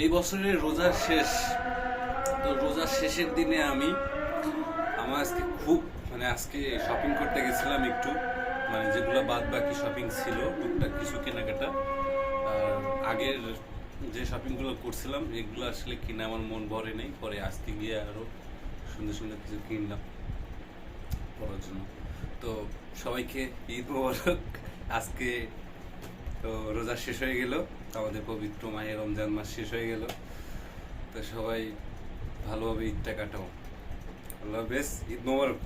এই বছরের রোজার শেষ। তো রোজার শেষের দিনে আমি আমার আজকে খুব মানে আজকে শপিং করতে গেছিলাম একটু। মানে যেগুলো বাদ বাকি শপিং ছিল, টুকটাক কিছু কেনাকাটা। আর আগের যে শপিংগুলো করছিলাম, এগুলো আসলে কিনে আমার মন ভরে নেই। পরে আজকে গিয়ে আরও সুন্দর সুন্দর কিছু কিনলাম পড়ার জন্য। তো সবাইকে ঈদ মোবারক। আজকে তো রোজা শেষ হয়ে গেল। আমাদের পবিত্র মায়ের রমজান মাস শেষ হয়ে গেল। তো সবাই ভালোভাবে ঈদটা কাটাও। আল্লাহ বেশ ঈদ মোবারক।